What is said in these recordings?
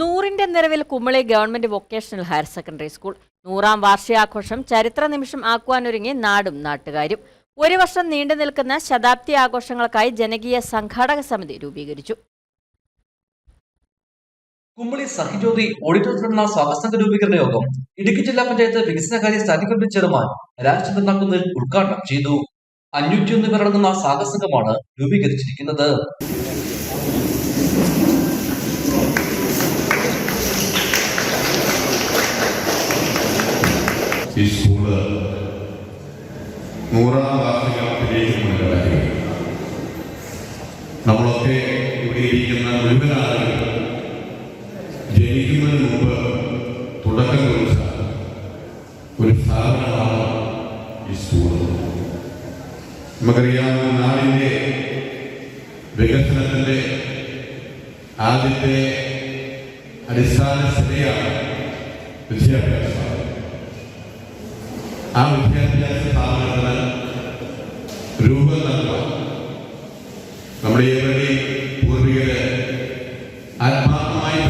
നൂറിന്റെ നിറവിൽ Kumily government vocational higher secondary school. നൂറാം വാർഷികാഘോഷം ചരിത്ര നിമിഷം ആക്കുവാനൊരുങ്ങി നാടും നാട്ടുകാരും. ഒരു വർഷം നീണ്ടു നിൽക്കുന്ന ശതാബ്ദി ആഘോഷങ്ങൾക്കായി ജനകീയ സംഘാടക സമിതി രൂപീകരിച്ചു. കുമ്പളി സഹിജ്യോതി ഓഡിറ്റോറിയത്തിൽ നടന്ന സ്വാഗതസംഘ രൂപീകരണ യോഗം ഇടുക്കി ജില്ലാ പഞ്ചായത്ത് വികസനകാര്യ standing committee chairman Rajachandran Nakkunnil ഉദ്ഘാടനം ചെയ്തു. അഞ്ഞൂറ്റിയൊന്ന് പേരടങ്ങുന്ന സാഹസംഘമാണ് രൂപീകരിച്ചിരിക്കുന്നത്. ഈ സ്കൂൾ നൂറാം വാർഷികത്തിലേക്ക് നമ്മളൊക്കെ ഇവിടെ ഇരിക്കുന്ന മുഴുവൻ ജനിക്കുന്നതിന് മുമ്പ് തുടക്കം കുറിച്ച ഒരു സ്ഥാപനമാണ് ഈ സ്കൂൾ നമുക്കറിയാം നാടിന്റെ വികസനത്തിന്റെ ആദ്യത്തെ അടിസ്ഥാന സ്ഥിതിയാണ് വിദ്യാഭ്യാസം ആ വിദ്യാഭ്യാസ സ്ഥാപനത്തിന് രൂപം നൽകാം നമ്മുടെ ഏവരുടെയും പൂർവികര് ആത്മാർത്ഥമായി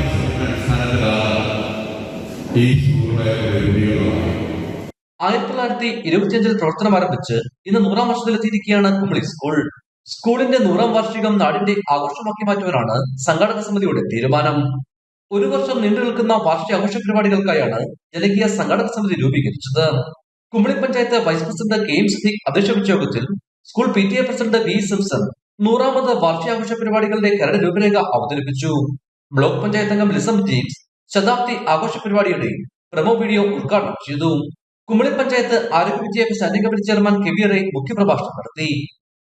ആയിരത്തി തൊള്ളായിരത്തി ഇരുപത്തിയഞ്ചിൽ പ്രവർത്തനം ആരംഭിച്ച് ഇന്ന് നൂറാം വർഷത്തിലെത്തിയിരിക്കുകയാണ് കുമളി സ്കൂൾ. സ്കൂളിന്റെ നൂറാം വാർഷികം നാടിന്റെ ആഘോഷമാക്കി മാറ്റുവാനാണ് സംഘാടക സമിതിയുടെ തീരുമാനം. ഒരു വർഷം നീണ്ടു നിൽക്കുന്ന വാർഷികാഘോഷ പരിപാടികൾക്കായാണ് ജനകീയ സംഘാടക സമിതി രൂപീകരിച്ചത്. Kumily panchayat vice president K M Siddique അധ്യക്ഷ യോഗത്തിൽ school P T A president V Simson നൂറാമത് വാർഷികാഘോഷ പരിപാടികളുടെ കരട് രൂപരേഖ അവതരിപ്പിച്ചു. ബ്ലോക്ക് പഞ്ചായത്ത് അംഗം ലിസം ജെയിംസ് ശതാബ്ദി ആഘോഷ പരിപാടിയുടെ പ്രമോ വീഡിയോ ഉദ്ഘാടനം ചെയ്തു. കുമളി പഞ്ചായത്ത് ആരോഗ്യ വിദ്യാഭ്യാസ committee chairman K V ray മുഖ്യപ്രഭാഷണം നടത്തി.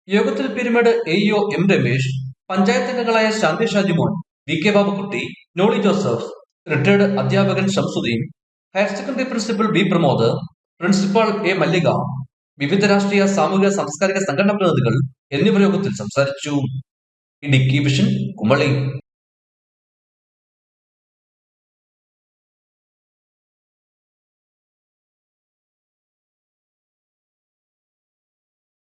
യോഗത്തിൽ Peermade A EO M Ramesh panchayat അംഗങ്ങളായ Shanthi Shajimon V K Babukutty Noly Joseph retired അധ്യാപകൻ Shamsuddin higher secondary principal B Pramod principal A Mallika വിവിധ രാഷ്ട്രീയ സാമൂഹിക സാംസ്കാരിക സംഘടനാ പ്രതിനിധികൾ എന്നിവർ യോഗത്തിൽ സംസാരിച്ചു. ഇടുക്കി വിഷൻ കുമളി.